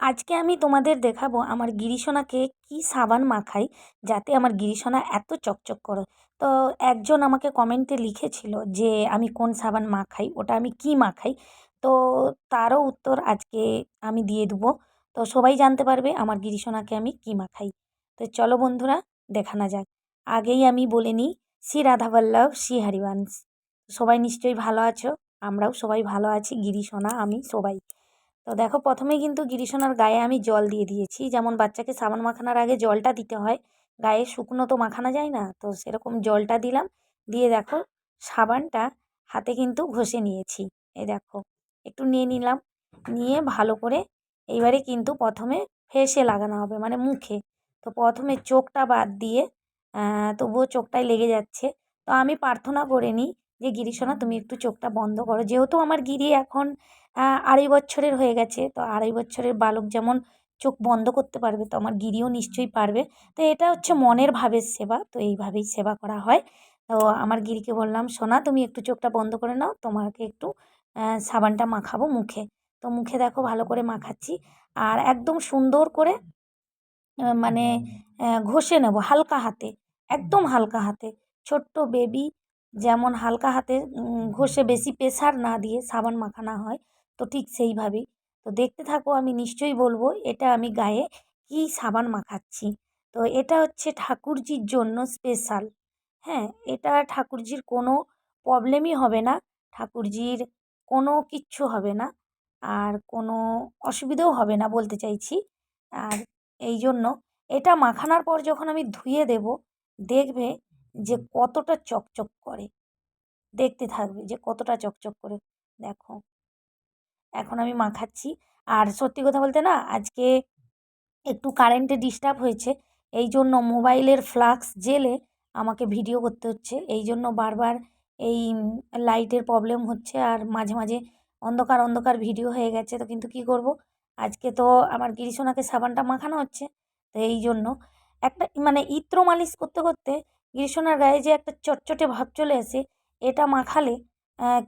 আজকে আমি তোমাদের দেখাবো আমার গিরিশোনাকে কী সাবান মাখাই যাতে আমার গিরিশোনা এত চকচক করে। তো একজন আমাকে কমেন্টে লিখেছিল যে আমি কোন সাবান মাখাই, ওটা আমি কী মাখাই? তো তারও উত্তর আজকে আমি দিয়ে দেবো। তো সবাই জানতে পারবে আমার গিরিশোনাকে আমি কী মাখাই। তো চলো বন্ধুরা দেখানো যাক। আগেই আমি বলে নিই, শ্রী রাধাবল্লভ, শ্রী হরিবংশ। সবাই নিশ্চয়ই ভালো আছো? আমরাও সবাই ভালো আছি, গিরিশোনা, আমি সবাই। তো দেখো প্রথমেই কিন্তু গিরিশোনার গায়ে আমি জল দিয়ে দিয়েছি। যেমন বাচ্চাকে সাবান মাখানোর আগে জলটা দিতে হয়। গায়ে শুকনো তো মাখানো যায় না, তো সেরকম জলটা দিলাম। দিয়ে দেখো সাবানটা হাতে কিন্তু ঘষে নিয়েছি। এই দেখো, একটু নিয়ে নিলাম। নিয়ে ভালো করে এইবারে কিন্তু প্রথমে ফেসে লাগানো হবে মানে মুখে। তো প্রথমে চোখটা বাদ দিয়ে তবুও চোখটায় লেগে যাচ্ছে। তো আমি প্রার্থনা করে নিই যে গিরিশোনা, তুমি একটু চোখটা বন্ধ করো। যেহেতু আমার গিরি এখন আড়াই বছরের হয়ে গেছে, তো আড়াই বছরের বালক যেমন চোখ বন্ধ করতে পারবে, তো আমার গিরিও নিশ্চয়ই পারবে। তো এটা হচ্ছে মনের ভাবের সেবা, তো এইভাবেই সেবা করা হয়। তো আমার গিরিকে বললাম, সোনা, তুমি একটু চোখটা বন্ধ করে নাও, তোমাকে একটু সাবানটা মাখাবো মুখে। তো মুখে দেখো ভালো করে মাখাচ্ছি, আর একদম সুন্দর করে মানে ঘষে নেব হালকা হাতে, একদম হালকা হাতে। ছোট্ট বেবি যেমন হালকা হাতে ঘষে বেশি প্রেশার না দিয়ে সাবান মাখানো হয় তো ঠিক সেইভাবেই। তো দেখতে থাকো আমি নিশ্চয়ই বলব এটা আমি গায়ে কী সাবান মাখাচ্ছি। তো এটা হচ্ছে ঠাকুরজির জন্য স্পেশাল। হ্যাঁ এটা ঠাকুরজির কোনো প্রবলেমই হবে না ঠাকুরজির কোনো কিচ্ছু হবে না আর কোনো অসুবিধেও হবে না বলতে চাইছি। আর এই জন্য এটা মাখানোর পর যখন আমি ধুয়ে দেব দেখবে যে কতটা চকচক করে। দেখতে থাকবে যে কতটা চকচক করে। দেখো। এখন আমি মাখাচ্ছি। আর সত্যি কথা বলতে না আজকে একটু কারেন্টে ডিস্টার্ব হয়েছে। এই জন্য মোবাইলের ফ্লাক্স জেলে আমাকে ভিডিও করতে হচ্ছে। এই জন্য বারবার এই লাইটের প্রবলেম হচ্ছে আর মাঝে মাঝে অন্ধকার অন্ধকার ভিডিও হয়ে গেছে। তো কিন্তু কী করব? আজকে তো আমার গিরিশোনাকে সাবানটা মাখানো হচ্ছে। তো এই জন্য একটা মানে ইত্র মালিশ করতে করতে গিরিশোনার গায়ে যে একটা চটচটে ভাব চলে আসে, এটা মাখালে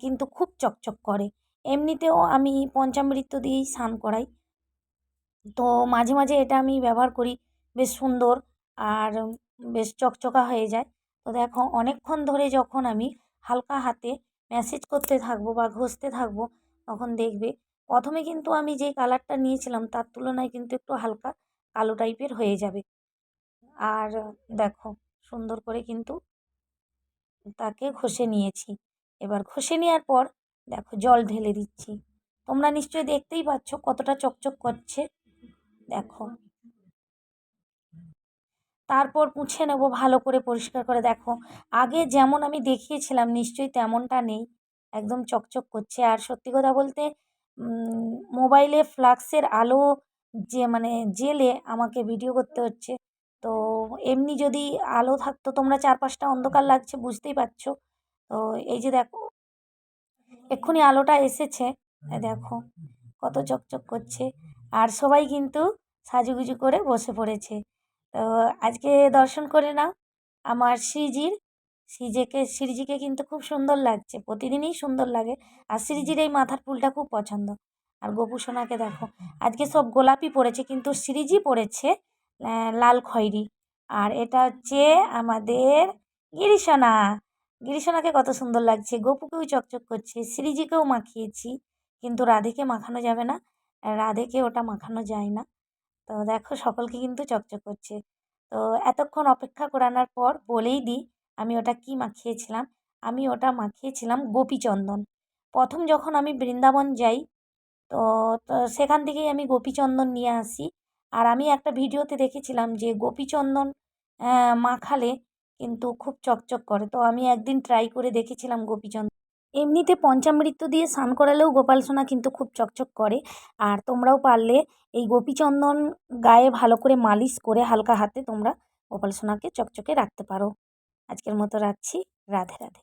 কিন্তু খুব চকচক করে। এমনিতেও আমি পঞ্চামৃত দিয়েই স্নান করাই। তো মাঝে মাঝে এটা আমি ব্যবহার করি, বেশ সুন্দর আর বেশ চকচকা হয়ে যায়। তো দেখো, অনেকক্ষণ ধরে যখন আমি হালকা হাতে ম্যাসেজ করতে থাকব বা ঘষতে থাকব, তখন দেখবে, প্রথমে কিন্তু আমি যে কালারটা নিয়েছিলাম, তার তুলনায় কিন্তু একটু হালকা কালো টাইপের হয়ে যাবে। আর দেখো সুন্দর করে কিন্তু তাকে ঘষে নিয়েছি। এবার ঘষে নেওয়ার পর দেখো জল ঢেলে দিচ্ছি। তোমরা নিশ্চয়ই দেখতেই পাচ্ছ কতটা চকচক করছে। দেখো। তারপর মুছে নেব ভালো করে পরিষ্কার করে। দেখো, আগে যেমন আমি দেখিয়েছিলাম নিশ্চয়ই তেমনটা নেই। একদম চকচক করছে। আর সত্যি কথা বলতে মোবাইলে ফ্লাক্সের আলো যে মানে জেলে আমাকে ভিডিও করতে হচ্ছে এমনি যদি আলো থাকতো, তোমরা চারপাশটা অন্ধকার লাগছে, বুঝতেই পারছ। তো এই যে দেখো, এক্ষুনি আলোটা এসেছে। দেখো, কত চকচক করছে। আর সবাই কিন্তু সাজুগুজু করে বসে পড়েছে। তো আজকে দর্শন করে নাও আমার শ্রীজির। শ্রীজিকে শ্রীজিকে কিন্তু খুব সুন্দর লাগছে, প্রতিদিনই সুন্দর লাগে। আর শ্রীজির এই মাথার ফুলটা খুব পছন্দ। আর গোপু সোনাকে দেখো, আজকে সব গোলাপি পড়েছে, কিন্তু শ্রীজি পড়েছে লাল খয়েরি। আর এটা হচ্ছে আমাদের গিরিশোনা। গিরিশোনাকে কত সুন্দর লাগছে। গোপুকেও চকচক করছে, শ্রীজিকেও মাখিয়েছি, কিন্তু রাধেকে মাখানো যাবে না। রাধেকে ওটা মাখানো যায় না। তো দেখো, সকলকে কিন্তু চকচক করছে। তো এতক্ষণ অপেক্ষা করানোর পর বলেই দিই, আমি ওটা কি মাখিয়েছিলাম? আমি ওটা মাখিয়েছিলাম গোপীচন্দন। প্রথম যখন আমি বৃন্দাবন যাই, তো সেখান থেকেই আমি গোপীচন্দন নিয়ে আসি। আর আমি একটা ভিডিওতে দেখেছিলাম যে গোপীচন্দন মাখালে কিন্তু খুব চকচক করে। তো আমি একদিন ট্রাই করে দেখেছিলাম গোপীচন্দ্র এমনিতে পঞ্চামৃত দিয়ে স্নান করালেও গোপাল সোনা কিন্তু খুব চকচক করে। আর তোমরাও পারলে এই গোপীচন্দন গায়ে ভালো করে মালিশ করে হালকা হাতে তোমরা গোপাল সোনাকে চকচকে রাখতে পারো। আজকের মতো রাখছি। রাধে রাধে।